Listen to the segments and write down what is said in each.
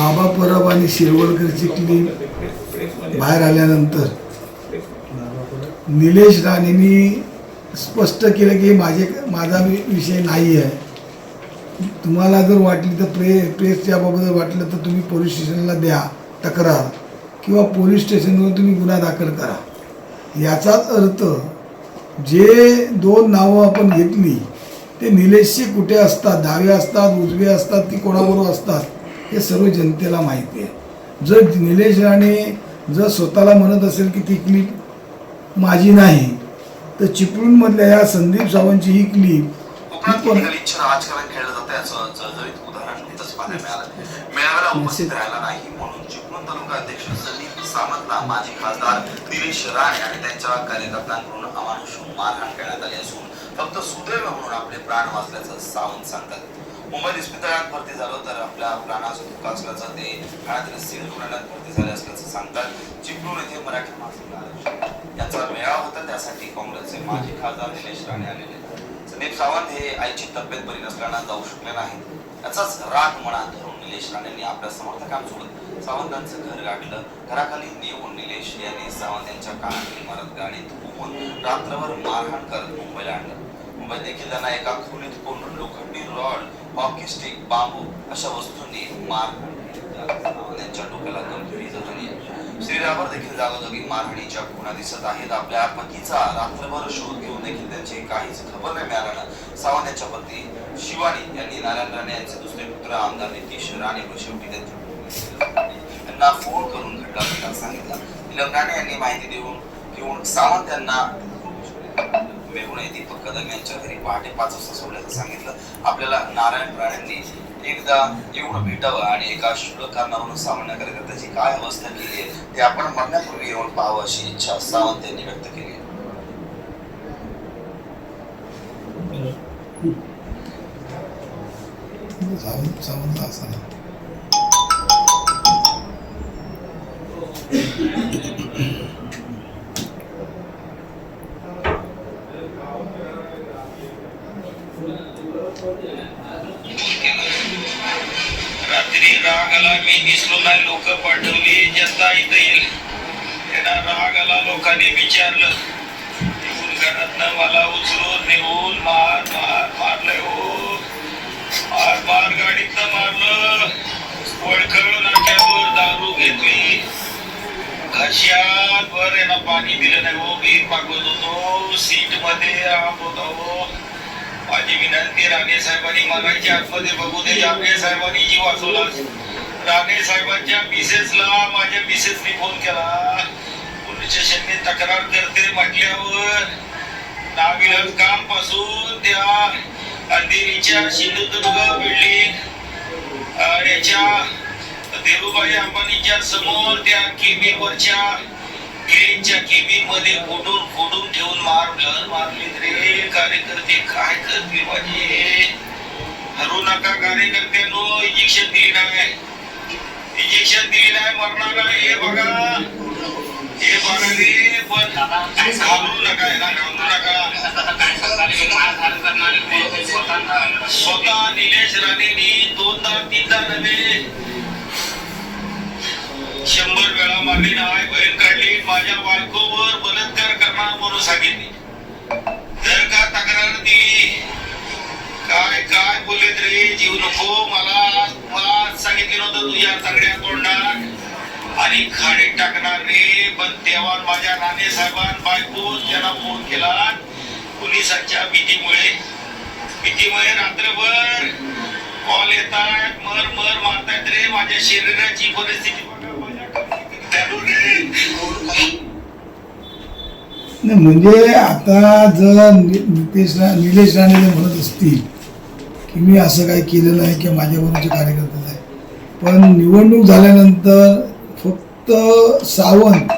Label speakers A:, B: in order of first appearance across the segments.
A: बाबा परब आणि शिरवळकरची क्लिप बाहेर आल्यानंतर निलेश राणेंनी स्पष्ट केलं की माझे माझा विषय नाही आहे. तुम्हाला जर वाटली तर प्रे प्रेसच्या बाबत जर वाटलं तर तुम्ही पोलीस स्टेशनला द्या तक्रार. किंवा पोलीस स्टेशनवर तुम्ही गुन्हा दाखल करा. याचाच अर्थ जे दोन नावं आपण घेतली ते निलेशची कुठे असतात डावे असतात उजवे असतात की कोणाबरोबर असतात? हे सर्व जनतेला माहिती आहे. जर निलेश राणे जर स्वतःला म्हणत असेल की ती क्लिप माझी नाही तर चिपळूणमधल्या या संदीप सावंतची ही क्लिप
B: राजकारण खेळलं जातं याचं जळजळीत उदाहरण पाहायला मिळालं. मेळाव्याला उपस्थित राहायला नाही म्हणून चिपळूण तालुका अध्यक्ष संदीप सावंतला माजी खासदार राणे आणि त्यांच्या कार्यकर्त्यांकडून अमानुष मारहाण करण्यात आली असून फक्त सुदैव म्हणून आपले प्राण वाचल्याचं सावंत सांगतात. मुंबईत इस्पितळात भरती झालं तर आपल्या प्राणाचा धोका असल्याचं ते ठाण्यातील सिव्हिल रुग्णालयात भरती झाले असल्याचं सांगतात. चिपळूण येथे मराठी मासिक आरक्षण. मेळावा होता. त्यासाठी काँग्रेसचे माजी खासदार निलेश राणे आलेले संदीप सावंत हे आईची तब्येत बरी नसल्यानं जाऊ शकले नाही याचाच राग मनात धरून निलेश राणेंनी आपल्या समर्थकांसोबत सावंतांचं घर गाठलं. घराखाली नेऊन निलेश यांनी सावंत यांच्या कानातील इमारत गाडीत उभून रात्रभर मारहाण करत मुंबईला आणलं. मुंबईत देखील त्यांना एका खोलीत कोण लोखंडी रॉड हॉकी स्टिक बांबू अशा वस्तूंनी मारहाण त्यांच्या डोक्याला गंभीर इजा झाली शरीरावर देखील जागोजागी मारहाणीच्या खुणा दिसत आहेत. आपल्या पतीचा रात्रभर शोध घेऊन देखील त्यांची काहीच खबर नाही मिळाल्यानं सावंत यांच्या पत्नी शिवानी यांनी नारायण राणे यांचे दुसरे पुत्र आमदार नितीश राणे व शेवटी त्यांचे फोन करून घडला सांगितला. नीलम राणे यांनी माहिती देऊन घेऊन सावंत यांना मेहुणे दीपक कदम यांच्या घरी पहाटे पाच वाजता सोडल्याचं सांगितलं. आपल्याला नारायण राणेंनी एकदा एवढं भेटावं आणि एका शुल्क कारणावरून सामान्य कार्यकर्त्याची काय अवस्था केली आहे ते आपण मरण्यापूर्वी येऊन पाहावं अशी इच्छा सावंत यांनी व्यक्त केली
A: सावंत
C: रात्री रागाला मी दिसलो नाही लोक पाठवली जनता इथं येईल. त्यांना रागाला लोकांनी विचारलं. येऊन घरातनं मला उचलून नेऊन मार मार मारलंय हो. मार मार गाडीतनं मारलं. वळखळ नाक्यावर दारू घेतली. घशात वर यांना पाणी दिलं नाही हो मी पाकवत होतो. सीटमध्ये आप होता हो माझी विनंती राणे साहेबांनी मागायच्या आतमध्ये बघू दे. राणे साहेबांनी जीव वाचवला राणे साहेबांच्या मिसेसला माझ्या मिसेसनी फोन केला. पोलीस स्टेशनने तक्रार करते म्हटल्यावर नाविलाज कामपासून त्या अंधेरीच्या सिंधुदुर्ग बिल्डिंग याच्या देरूबाई अंबानीच्या समोर त्या केबिनवरच्या गिरीच्या केबी मध्ये फोडून फोडून ठेवून मारलं मारले रे कार्यकर्ते काय करते माझे म्हणजे? हरू नका कार्यकर्त्यांनो इंजेक्शन दिली नाही इंजेक्शन दिली नाही मरणार नाही हे बघा. हे बघा रे पण घाबरू नका याला घाबरू नका. स्वतः निलेश राणेनी दोनदा तीनदा नव्हे शंभर वेळा मारली. नाही त्याच्या बायकोवर बलात्कार करणार म्हणून सांगितली. जर का तक्रार दिली काय काय बोलले रे जीव नको मला मला सांगितलं नव्हतं तुझ्या तगड्या तोंडात. आणि खाडीत टाकणार रे पण तेव्हा माझ्या राणे साहेबान बायको त्यांना फोन केला पोलिसांच्या भीतीमुळे. भीतीमुळे रात्रभर कॉल येतात मर मर मारतायत रे माझ्या शरीराची परिस्थिती
A: नाही म्हणजे आता जर नि- नितेश रा निलेश राणे जर म्हणत असतील की मी असं काही केलं नाही किंवा माझ्याबरोबरचे कार्यकर्ते आहे पण निवडणूक झाल्यानंतर फक्त सावंत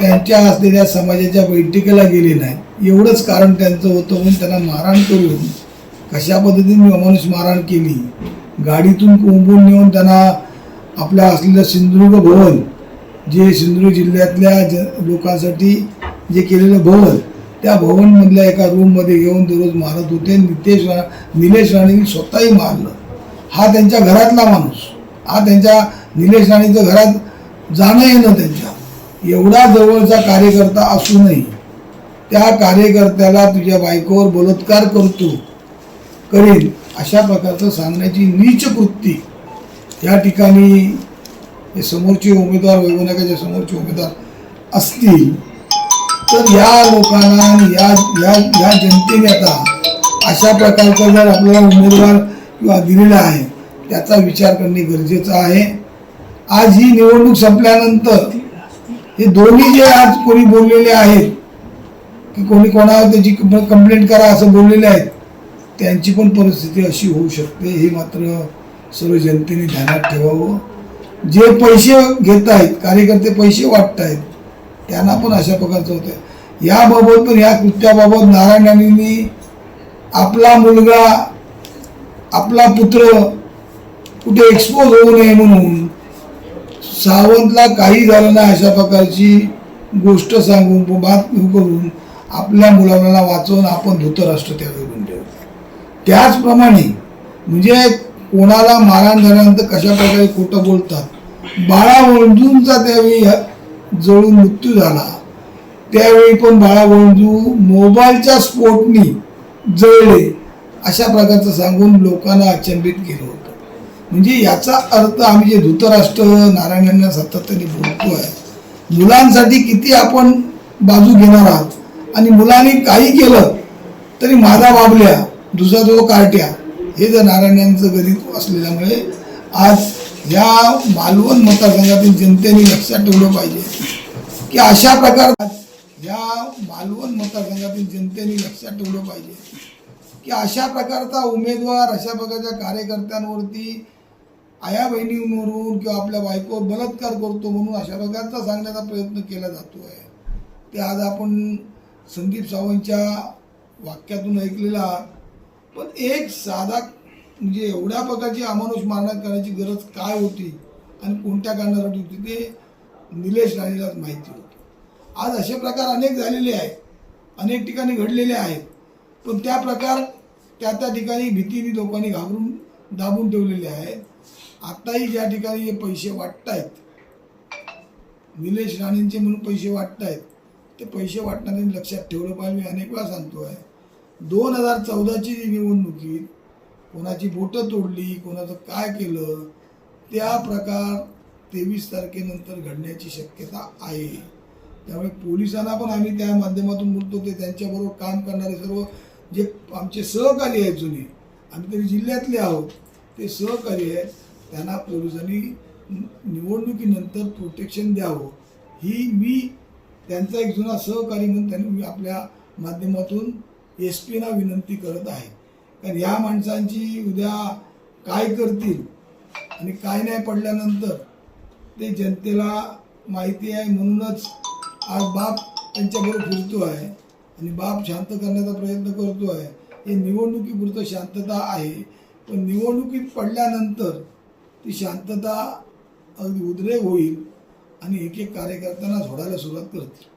A: त्यांच्या असलेल्या समाजाच्या बैठकीला गेले नाही एवढंच कारण त्यांचं होतं म्हणून त्यांना मारहाण करून कशा पद्धतीने अमानुष मारहाण केली? गाडीतून कोंबून नेऊन त्यांना आपल्या असलेलं सिंधुदुर्ग भवन जे सिंधुदुर्ग जिल्ह्यातल्या ज लोकांसाठी जे केलेलं भवन त्या भवनमधल्या एका रूममध्ये येऊन दररोज मारत होते. नितेश रा निलेश राणेंनी स्वतःही मारलं. हा त्यांच्या घरातला माणूस. हा त्यांच्या निलेश राणेचं घरात जाणं येणं त्यांच्या. एवढा जवळचा कार्यकर्ता असूनही त्या कार्यकर्त्याला तुझ्या बायकोवर बलात्कार करतो करेल अशा प्रकारचं सांगण्याची नीच कृती या ठिकाणी हे समोरचे उमेदवार वैभवनाकाच्या समोरचे उमेदवार असतील तर या लोकांना आणि या या या जनतेने आता अशा प्रकारचा जर आपल्याला उमेदवार किंवा दिलेला आहे त्याचा विचार करणे गरजेचं आहे. आज ही निवडणूक संपल्यानंतर हे दोन्ही जे आज कोणी बोललेले आहेत की कोणी कोणावर त्याची कंप्लेंट करा असं बोललेले आहेत त्यांची पण परिस्थिती अशी होऊ शकते हे मात्र सर्व जनतेने ध्यानात ठेवावं. जे पैसे घेत आहेत कार्यकर्ते पैसे वाटत आहेत त्यांना पण अशा प्रकारचं होतं. याबाबत पण या कृत्याबाबत नारायण राणेंनी आपला मुलगा आपला पुत्र कुठे एक्सपोज होऊ नये म्हणून सावंतला काही झालं नाही अशा प्रकारची गोष्ट सांगून बात करून आपल्या मुलांना वाचवून आपण धृतराष्ट्र त्यावेळी म्हणून ठेवतो त्याचप्रमाणे म्हणजे कोणाला मारण झाल्यानंतर कशा प्रकारे खोटं बोलतात? बाळा वंजूंचा त्यावेळी जळून मृत्यू झाला. त्यावेळी पण बाळा वंजू मोबाईलच्या स्फोटनी जळले अशा प्रकारचं सांगून लोकांना अचंबित केलं होतं. म्हणजे याचा अर्थ आम्ही जे धृतराष्ट्र नारायणांना सातत्याने आहे मुलांसाठी किती आपण बाजू घेणार आहात? आणि मुलांनी काही केलं तरी माझा बाबल्या दुसरा तो कार्ट्या हे जर नारायणांचं गणित असलेल्यामुळे आज या मालवण मतदारसंघातील जनतेने लक्षात ठेवलं पाहिजे की अशा प्रकारात या मालवण मतदारसंघातील जनतेने लक्षात ठेवलं पाहिजे की अशा प्रकारचा उमेदवार अशा प्रकारच्या कार्यकर्त्यांवरती आया बहिणींवरून किंवा आपल्या बायकोवर बलात्कार करतो म्हणून अशा प्रकारचा सांगण्याचा प्रयत्न केला जातो आहे ते आज आपण संदीप सावंतच्या वाक्यातून ऐकलेला आहात. पण एक साधा म्हणजे एवढ्या प्रकारची अमानुष मारण्यात करण्याची गरज काय होती आणि कोणत्या कारणासाठी होती ते निलेश राणेलाच माहिती होती. आज असे प्रकार अनेक झालेले आहेत अनेक ठिकाणी घडलेले आहेत पण त्या प्रकार त्या त्या ठिकाणी भीतीने लोकांनी घाबरून दाबून ठेवलेले आहेत. आत्ताही ज्या ठिकाणी हे पैसे वाटतायत निलेश राणेंचे म्हणून पैसे वाटत आहेत ते पैसे वाटणाऱ्यांनी लक्षात ठेवलं पाहिजे. मी अनेक वेळा सांगतो आहे दोन हजार चौदाची जी निवडणुकीत कोणाची बोटं तोडली कोणाचं काय केलं त्या प्रकार तेवीस तारखेनंतर घडण्याची शक्यता आहे. त्यामुळे पोलिसांना पण आम्ही त्या माध्यमातून बोलतो ते त्यांच्याबरोबर काम करणारे सर्व जे आमचे सहकारी आहेत जुने आम्ही तरी जिल्ह्यातले आहोत ते सहकारी आहेत त्यांना पोलिसांनी निवडणुकीनंतर प्रोटेक्शन द्यावं. ही मी त्यांचा एक जुना सहकारी म्हणून त्यांनी मी आपल्या माध्यमातून एस पीना विनंती करत आहे. कारण या माणसांची उद्या काय करतील आणि काय नाही पडल्यानंतर ते जनतेला माहिती आहे म्हणूनच आज बाप त्यांच्याबरोबर फिरतो आहे आणि बाप शांत करण्याचा प्रयत्न करतो आहे. हे निवडणुकीपुरतं शांतता आहे. पण निवडणुकीत पडल्यानंतर ती शांतता अगदी उद्रेक होईल आणि एक एक कार्यकर्त्यांना सोडायला सुरुवात करतील.